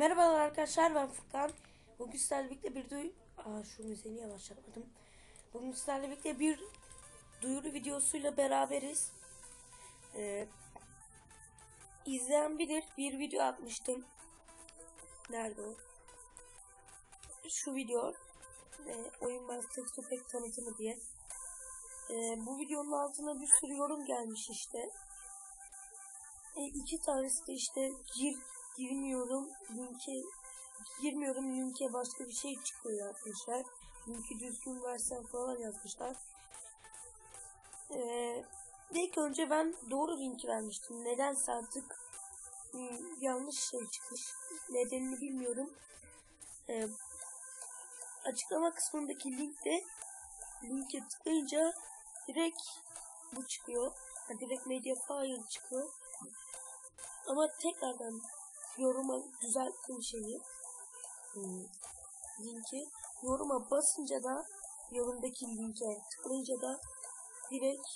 Merhabalar arkadaşlar ben Furkan. Bugün sizlerle birlikte bir duy... Aa şu müziğini yavaşlatmadım. Bugün sizlerle birlikte bir duyuru videosuyla beraberiz. Ee, izleyen bilir bir video atmıştım. Nerede o? Şu video. Ee, oyun Master Supek tanıtımı diye. Ee, bu videonun altına bir sürü yorum gelmiş işte. E, iki tanesi de işte gir, girmiyorum linke girmiyorum linke başka bir şey çıkıyor yapmışlar. Linki düzgün versen falan yazmışlar. Ee, ilk önce ben doğru linki vermiştim. Nedense artık hmm, yanlış şey çıkmış. Nedenini bilmiyorum. Ee, açıklama kısmındaki linkte linke tıklayınca direkt bu çıkıyor. Ha, direkt Mediafire çıkıyor. Ama tekrardan yoruma düzelttim şeyi. Hmm, linki. Yoruma basınca da yorumdaki linke tıklayınca da direkt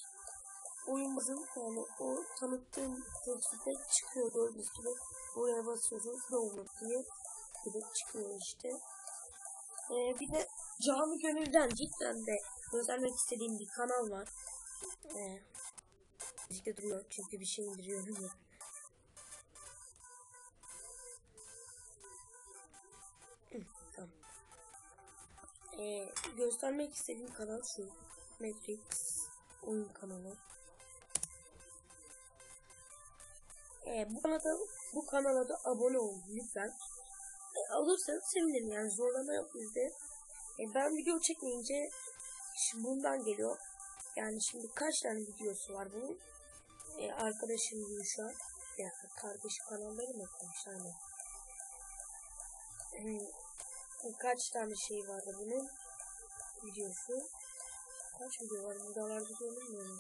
oyunumuzun yani o tanıttığım teklifte çıkıyor gördüğünüz gibi. Buraya basıyorsunuz download diye direkt çıkıyor işte. Ee, bir de Cami Gönül'den cidden de göstermek istediğim bir kanal var. Ee, işte duruyor çünkü bir şey indiriyorum ya. Ee, göstermek istediğim kanal şu. Matrix oyun kanalı. Ee, bu kanala bu kanala da abone olun lütfen. Ee, olursanız sevinirim yani zorlama yok bizde. Ee, ben video çekmeyince şimdi bundan geliyor. Yani şimdi kaç tane videosu var bunun? Ee, arkadaşım Yuşa. Bir dakika kardeş kanalları mı kaç tane? Kaç tane şey vardı bunun. Videosu kaç video var? Buralarda görünmüyor mu?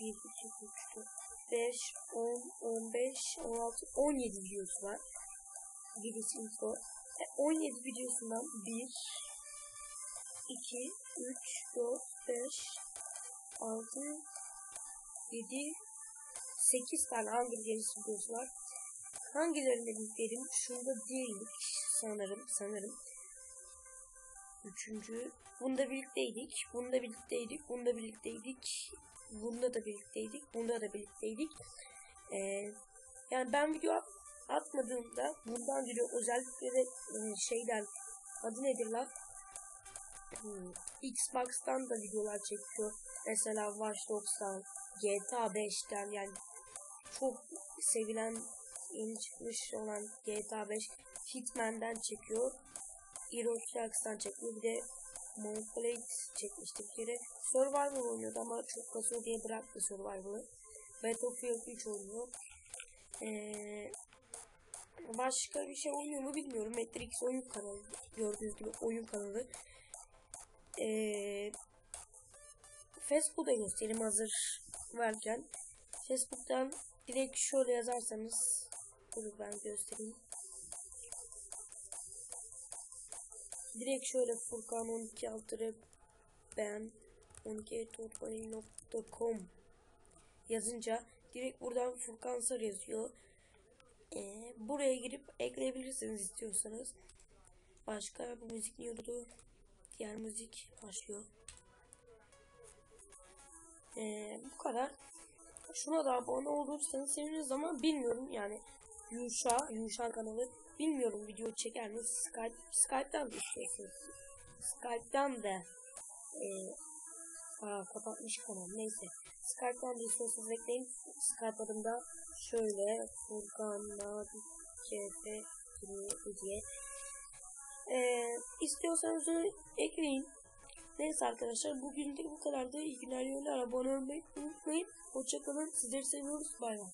1 2 3 4 5 10 15 16 17 videosu var. Birisi info. E, 17 videosundan 1 2 3 4 5 6 7 8 tane Hunger Games videosu var Hangilerinde bilgilerim şunda değildik sanırım sanırım. Üçüncü. Bunda birlikteydik. Bunda birlikteydik. Bunda birlikteydik. Bunda da birlikteydik. Bunda da birlikteydik. Ee, yani ben video at, atmadığımda bundan biri özellikle de e, şeyden adı nedir lan? Hmm, Xbox'tan da videolar çekiyor. Mesela Watch Dogs'tan, GTA 5'ten yani çok sevilen yeni çıkmış olan GTA 5 Hitman'den çekiyor. Hero Sharks'tan çekiyor. Bir de Moonblade çekmişti bir kere. Survival oynuyordu ama çok kasıyor diye bıraktı Survival'ı. Battlefield 3 oynuyor. Ee, başka bir şey oynuyor mu bilmiyorum. Matrix oyun kanalı. Gördüğünüz gibi oyun kanalı. Ee, Facebook'ta göstereyim hazır varken. Facebook'tan direkt şöyle yazarsanız Dur ben göstereyim. Direkt şöyle Furkan 12 altı ben 12.com yazınca direkt buradan Furkan Sar yazıyor. Ee, buraya girip ekleyebilirsiniz istiyorsanız. Başka bu müzik niye durdu? Diğer müzik başlıyor. Ee, bu kadar. Şuna da abone olursanız seviniriz ama bilmiyorum yani Yuşa, Yuşa kanalı. Bilmiyorum video çeker mi? Skype, Skype'dan da istiyorsunuz. Skype'dan da e, aa, kapatmış kanal. Neyse. Skype'dan da istiyorsanız ekleyin. Skype adımda şöyle Furkan'la CF diye. E, istiyorsanız ekleyin. Neyse arkadaşlar bugün de bu kadar da iyi günler yollar abone olmayı unutmayın. Hoşçakalın. Sizleri seviyoruz. Bay bay.